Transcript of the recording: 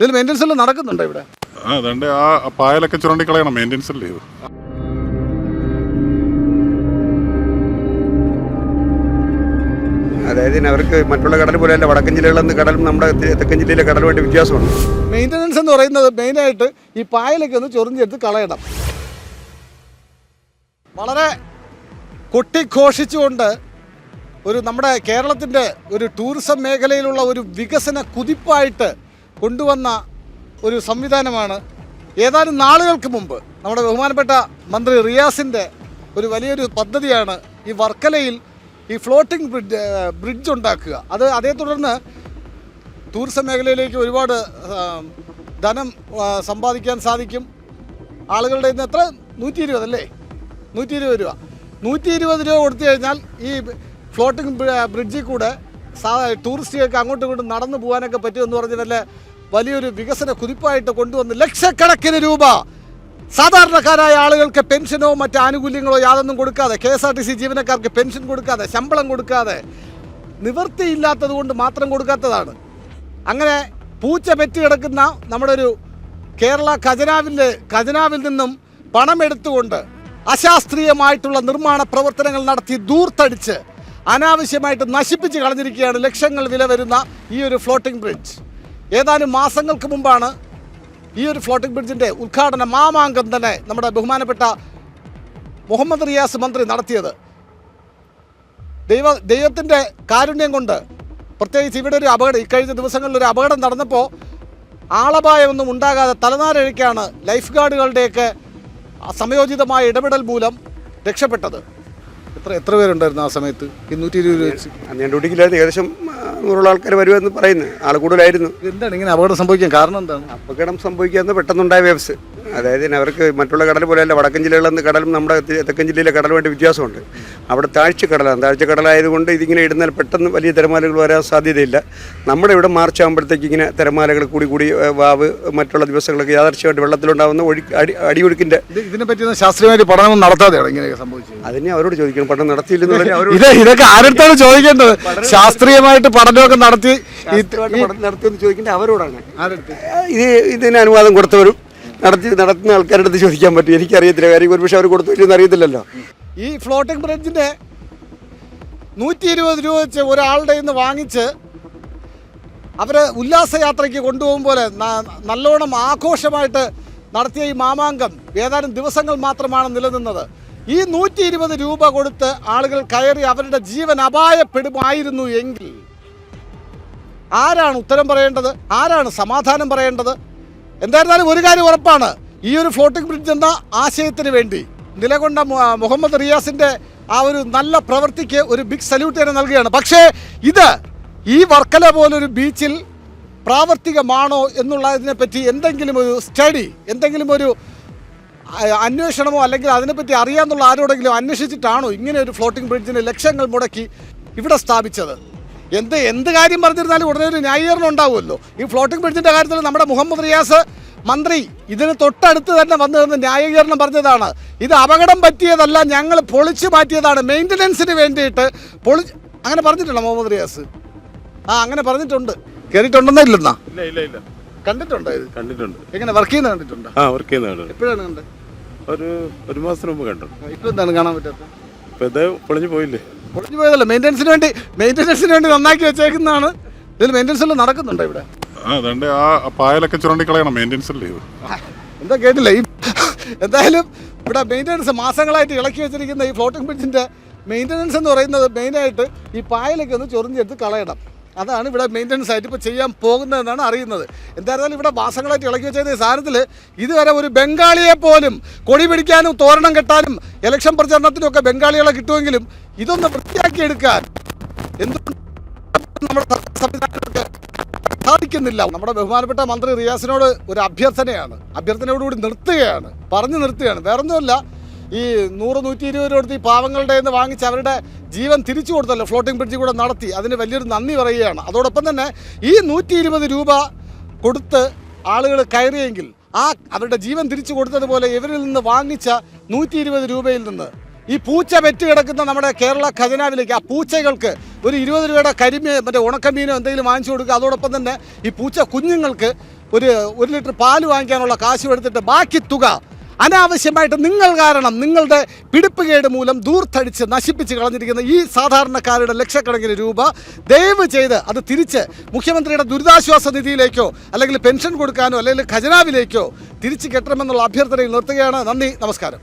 ഇതിൽ മെയിന്റെനൻസ് എല്ലാം നടക്കുന്നുണ്ടോ ഇവിടെ? ആ അതുകൊണ്ട് ആ പായലൊക്കെ ചുരണ്ടി കളയണം. മെയിന്റെനൻസ് അല്ലേ ഇത്? അതായത് അവർക്ക് മറ്റുള്ള കടൽ പോലെ അല്ല വടക്കൻ ജില്ലകളിൽ നിന്ന് കടലും നമ്മുടെ തെക്കൻ ജില്ലയിലെ കടലുമായിട്ട് വ്യത്യാസമുണ്ട്. മെയിന്റനൻസ് എന്ന് പറയുന്നത് മെയിനായിട്ട് ഈ പായലൊക്കെ ഒന്ന് ചൊറിഞ്ഞെടുത്ത് കളയണം. വളരെ കൊട്ടിഘോഷിച്ചുകൊണ്ട് ഒരു നമ്മുടെ കേരളത്തിന്റെ ഒരു ടൂറിസം മേഖലയിലുള്ള ഒരു വികസന കുതിപ്പായിട്ട് കൊണ്ടുവന്ന ഒരു സംവിധാനമാണ്. ഏതാനും നാളുകൾക്ക് മുമ്പ് നമ്മുടെ ബഹുമാനപ്പെട്ട മന്ത്രി റിയാസിന്റെ ഒരു വലിയൊരു പദ്ധതിയാണ് ഈ വർക്കലയിൽ ഈ ഫ്ലോട്ടിംഗ് ബ്രിഡ്ജ് ബ്രിഡ്ജ് ഉണ്ടാക്കുക. അത് അതേ തുടർന്ന് ടൂറിസം മേഖലയിലേക്ക് ഒരുപാട് ധനം സമ്പാദിക്കാൻ സാധിക്കും. ആളുകളുടെ ഇന്ന് എത്ര? നൂറ്റി ഇരുപത് അല്ലേ? നൂറ്റി ഇരുപത് രൂപ. നൂറ്റി ഇരുപത് രൂപ കൊടുത്തു കഴിഞ്ഞാൽ ഈ ഫ്ലോട്ടിംഗ് ബ്രിഡ്ജിൽ കൂടെ സാ ടൂറിസ്റ്റുകൾക്ക് അങ്ങോട്ടും ഇങ്ങോട്ടും നടന്നു പോകാനൊക്കെ പറ്റുമെന്ന് പറഞ്ഞ് നല്ല വലിയൊരു വികസന കുതിപ്പായിട്ട് കൊണ്ടുവന്ന് ലക്ഷക്കണക്കിന് രൂപ സാധാരണക്കാരായ ആളുകൾക്ക് പെൻഷനോ മറ്റ് ആനുകൂല്യങ്ങളോ യാതൊന്നും കൊടുക്കാതെ K S R T C ജീവനക്കാർക്ക് പെൻഷൻ കൊടുക്കാതെ ശമ്പളം കൊടുക്കാതെ നിവൃത്തിയില്ലാത്തത് കൊണ്ട് മാത്രം കൊടുക്കാത്തതാണ്. അങ്ങനെ പൂച്ച പെറ്റ് കിടക്കുന്ന നമ്മുടെ ഒരു കേരള ഖജനാവിന്റെ ഖജനാവിൽ നിന്നും പണമെടുത്തുകൊണ്ട് അശാസ്ത്രീയമായിട്ടുള്ള നിർമ്മാണ പ്രവർത്തനങ്ങൾ നടത്തി ദൂർത്തടിച്ച് അനാവശ്യമായിട്ട് നശിപ്പിച്ച് കളഞ്ഞിരിക്കുകയാണ് ലക്ഷങ്ങൾ വില വരുന്ന ഈ ഒരു ഫ്ലോട്ടിംഗ് ബ്രിഡ്ജ് ഏതാനും മാസങ്ങൾക്ക് മുമ്പാണ് ഈ ഒരു ഫ്ലോട്ടിംഗ് ബ്രിഡ്ജിന്റെ ഉദ്ഘാടന മാമാങ്കം തന്നെ നമ്മുടെ ബഹുമാനപ്പെട്ട മുഹമ്മദ് റിയാസ് മന്ത്രി നടത്തിയത്. ദൈവ ദൈവത്തിന്റെ കാരുണ്യം കൊണ്ട് പ്രത്യേകിച്ച് ഇവിടെ ഒരു അപകടം ഇക്കഴിഞ്ഞ ദിവസങ്ങളിൽ ഒരു അപകടം നടന്നപ്പോൾ ആളപായമൊന്നും ഉണ്ടാകാതെ തലനാരഴിക്കാണ് ലൈഫ് ഗാർഡുകളുടെയൊക്കെ സമയോചിതമായ ഇടപെടൽ മൂലം രക്ഷപ്പെട്ടത്. എത്ര എത്ര പേരുണ്ടായിരുന്നു ആ സമയത്ത്? ഇരുന്നൂറ്റി ഇരുപത് രൂപ വെച്ച്. ഞാൻ ഡ്യൂട്ടിക്കില്ലായിരുന്നു. ഏകദേശം നൂറുള്ള നൂറോളം ആൾക്കാർ വരുമെന്ന് പറയുന്നു. ആൾ കൂടുതലായിരുന്നു. എന്താണ് ഇങ്ങനെ അപകടം സംഭവിക്കാൻ കാരണം എന്താണ്? അപകടം സംഭവിക്കാവുന്ന പെട്ടെന്നുണ്ടായ വേവ്സ് അതായത് അവർക്ക് മറ്റുള്ള കടൽ പോലെയല്ല വടക്കൻ ജില്ലകളിൽ നിന്ന് കടലും നമ്മുടെ തെക്കൻ ജില്ലയിലെ കടലുമായിട്ട് വ്യത്യാസമുണ്ട്. അവിടെ താഴ്ച കടലാണ് താഴ്ച കടലായതുകൊണ്ട് ഇതിങ്ങനെ ഇടുന്നാൽ പെട്ടെന്ന് വലിയ തിരമാലകൾ വരാൻ സാധ്യതയില്ല. നമ്മുടെ ഇവിടെ മാർച്ച് ആകുമ്പോഴത്തേക്ക് ഇങ്ങനെ തിരമാലകൾ കൂടി കൂടി വാവ് മറ്റുള്ള ദിവസങ്ങളൊക്കെ യാദർശ്യമായിട്ട് വെള്ളത്തിലുണ്ടാകുന്ന ഒഴി അടി അടിയൊഴുക്കിന്റെ ഇതിനെപ്പറ്റി ഇതിനെ പറ്റി ശാസ്ത്രീയമായിട്ട് പഠനം നടത്താതെയാണ് ഇങ്ങനെയൊക്കെ സംഭവിച്ചത്. അതിനെ അവരോട് ചോദിക്കണം. പഠനം ഇത് ഇതൊക്കെ ആരുടെ ചോദിക്കേണ്ടത്? ശാസ്ത്രീയമായിട്ട് പഠനമൊക്കെ നടത്തി നടത്തി നടത്തിയെന്ന് ചോദിക്കേണ്ടത് അവരോടാണ്. ഇത് ഇതിന് അനുവാദം കൊടുത്തവരും നടത്തി നടത്തുന്ന ആൾക്കാരുടെ അടുത്ത് ചോദിക്കാൻ പറ്റും. എനിക്കറിയത്തില്ല. കാര്യം ഒരുപക്ഷെ അവർ കൊടുത്തു ഇല്ലെന്ന് അറിയത്തില്ലല്ലോ. ഈ ഫ്ലോട്ടിംഗ് ബ്രിഡ്ജിന്റെ നൂറ്റി ഇരുപത് രൂപ വെച്ച് ഒരാളുടെ നിന്ന് വാങ്ങിച്ച് അവർ ഉല്ലാസയാത്രയ്ക്ക് കൊണ്ടുപോകും പോലെ നല്ലോണം ആഘോഷമായിട്ട് നടത്തിയ ഈ മാമാങ്കം ഏതാനും ദിവസങ്ങൾ മാത്രമാണ് നിലനിന്നത്. ഈ നൂറ്റി ഇരുപത് രൂപ കൊടുത്ത് ആളുകൾ കയറി അവരുടെ ജീവൻ അപായപ്പെടുമായിരുന്നു എങ്കിൽ ആരാണ് ഉത്തരം പറയേണ്ടത്? ആരാണ് സമാധാനം പറയേണ്ടത്? എന്തായിരുന്നാലും ഒരു കാര്യം ഉറപ്പാണ്. ഈ ഒരു ഫ്ലോട്ടിംഗ് ബ്രിഡ്ജ് എന്ന ആശയത്തിന് വേണ്ടി നിലകൊണ്ട മുഹമ്മദ് റിയാസിന്റെ ആ ഒരു നല്ല പ്രവൃത്തിക്ക് ഒരു ബിഗ് സല്യൂട്ട് തന്നെ നൽകുകയാണ്. പക്ഷേ ഇത് ഈ വർക്കല പോലൊരു ബീച്ചിൽ പ്രാവർത്തികമാണോ എന്നുള്ളതിനെപ്പറ്റി എന്തെങ്കിലും ഒരു സ്റ്റഡി എന്തെങ്കിലും ഒരു അന്വേഷണമോ അല്ലെങ്കിൽ അതിനെപ്പറ്റി അറിയാമെന്നുള്ള ആരോടെങ്കിലും അന്വേഷിച്ചിട്ടാണോ ഇങ്ങനെ ഒരു ഫ്ലോട്ടിംഗ് ബ്രിഡ്ജിന് ലക്ഷങ്ങൾ മുടക്കി ഇവിടെ സ്ഥാപിച്ചത്? എന്ത് എന്ത് കാര്യം പറഞ്ഞിരുന്നാലും ഉടനെ ഒരു ന്യായീകരണം ഉണ്ടാവുമല്ലോ. ഈ ഫ്ലോട്ടിംഗ് ബ്രിഡ്ജിന്റെ കാര്യത്തിൽ നമ്മുടെ മുഹമ്മദ് റിയാസ് മന്ത്രി ഇതിന് തൊട്ടടുത്ത് തന്നെ വന്നു നിന്ന് ന്യായീകരണം പറഞ്ഞതാണ്. ഇത് അപകടം പറ്റിയതല്ല ഞങ്ങൾ പൊളിച്ചു മാറ്റിയതാണ്. മെയിന്റനൻസിന് വേണ്ടിയിട്ട് പൊളി അങ്ങനെ പറഞ്ഞിട്ടുണ്ടോ മുഹമ്മദ് റിയാസ്? ആ അങ്ങനെ പറഞ്ഞിട്ടുണ്ട്. കയറിയിട്ടുണ്ടെന്നോ ഇല്ലെന്നാ? ഇല്ല ഇല്ല ഇല്ല. കണ്ടിട്ടുണ്ടോ ഇത്? കണ്ടിട്ടുണ്ട്. എങ്ങനെ വർക്ക് ചെയ്യുന്ന കണ്ടിട്ടുണ്ടോ? ആ വർക്ക് ചെയ്യുന്നതാണ് എപ്പോഴാണ് കണ്ടത്? ഒരു ഒരു മാസത്തിന് മുമ്പ് കണ്ടു. ഇപ്പൊ എന്താണ് കാണാൻ പറ്റാത്ത ഇപ്പൊ ഇത് പൊളിഞ്ഞു പോയില്ലേ? പൊളിഞ്ഞു പോയതല്ല? മെയിന്റനൻസിന് വേണ്ടി മെയിന്റനൻസിന് വേണ്ടി നന്നാക്കി വെച്ചേക്കുന്നതാണ്. ഇതിൽ മെയിന്റനൻസ് എല്ലാം നടക്കുന്നുണ്ടോ ഇവിടെ? ആ അതുകൊണ്ട് ആ പായലൊക്കെ ചുരണ്ടിക്കളയണം കളയണം. മെയിന്റെനൻസ് അല്ലേ എന്താ കേട്ടില്ല? ഈ എന്തായാലും ഇവിടെ മെയിന്റനൻസ് മാസങ്ങളായിട്ട് ഇളക്കി വെച്ചിരിക്കുന്ന ഈ ഫ്ലോട്ടിംഗ് ബ്രിഡ്ജിന്റെ മെയിന്റനൻസ് എന്ന് പറയുന്നത് മെയിനായിട്ട് ഈ പായലൊക്കെ ഒന്ന് ചൊറിഞ്ഞെടുത്ത് കളയണം. അതാണ് ഇവിടെ മെയിന്റനൻസ് ആയിട്ട് ഇപ്പോൾ ചെയ്യാൻ പോകുന്നതെന്നാണ് അറിയുന്നത്. എന്തായിരുന്നാലും ഇവിടെ മാസങ്ങളായിട്ട് ഇളക്കി വെച്ചത് സാധനത്തിൽ ഇതുവരെ ഒരു ബംഗാളിയെ പോലും കൊടി പിടിക്കാനും തോരണം കെട്ടാനും ഇലക്ഷൻ പ്രചരണത്തിനും ഒക്കെ ബംഗാളികളെ കിട്ടുമെങ്കിലും ഇതൊന്ന് വൃത്തിയാക്കിയെടുക്കാൻ എന്തുകൊണ്ട് നമ്മുടെ സംവിധാനങ്ങൾക്ക് സാധിക്കുന്നില്ല? നമ്മുടെ ബഹുമാനപ്പെട്ട മന്ത്രി റിയാസിനോട് ഒരു അഭ്യർത്ഥനയാണ്. അഭ്യർത്ഥനയോടുകൂടി നിർത്തുകയാണ്. പറഞ്ഞു നിർത്തുകയാണ്. വേറൊന്നുമല്ല ഈ നൂറ് നൂറ്റി ഇരുപത് രൂപ ഈ പാവങ്ങളുടെ നിന്ന് വാങ്ങിച്ച് അവരുടെ ജീവൻ തിരിച്ചു കൊടുത്തല്ലോ ഫ്ലോട്ടിംഗ് ബ്രിഡ്ജ് കൂടെ നടത്തി. അതിന് വലിയൊരു നന്ദി പറയുകയാണ്. അതോടൊപ്പം തന്നെ ഈ നൂറ്റി ഇരുപത് രൂപ കൊടുത്ത് ആളുകൾ കയറിയെങ്കിൽ ആ അവരുടെ ജീവൻ തിരിച്ചു കൊടുത്തതുപോലെ ഇവരിൽ നിന്ന് വാങ്ങിച്ച നൂറ്റി ഇരുപത് രൂപയിൽ നിന്ന് ഈ പൂച്ച പെറ്റ് കിടക്കുന്ന നമ്മുടെ കേരള ഖജനാവിലേക്ക് ആ പൂച്ചകൾക്ക് ഒരു ഇരുപത് രൂപയുടെ കരിമീൻ മറ്റേ ഉണക്കമീനോ എന്തെങ്കിലും വാങ്ങിച്ചു കൊടുക്കുക. അതോടൊപ്പം തന്നെ ഈ പൂച്ച കുഞ്ഞുങ്ങൾക്ക് ഒരു ഒരു ലിറ്റർ പാൽ വാങ്ങിക്കാനുള്ള കാശ് എടുത്തിട്ട് ബാക്കി തുക അനാവശ്യമായിട്ട് നിങ്ങൾ കാരണം നിങ്ങളുടെ പിടിപ്പുകേട് മൂലം ദൂർത്തടിച്ച് നശിപ്പിച്ച് കളഞ്ഞിരിക്കുന്ന ഈ സാധാരണക്കാരുടെ ലക്ഷക്കണക്കിന് രൂപ ദയവ് ചെയ്ത് അത് തിരിച്ച് മുഖ്യമന്ത്രിയുടെ ദുരിതാശ്വാസ നിധിയിലേക്കോ അല്ലെങ്കിൽ പെൻഷൻ കൊടുക്കാനോ അല്ലെങ്കിൽ ഖജനാവിലേക്കോ തിരിച്ചു കെട്ടണമെന്നുള്ള അഭ്യർത്ഥനയിൽ നിർത്തുകയാണ്. നന്ദി നമസ്കാരം.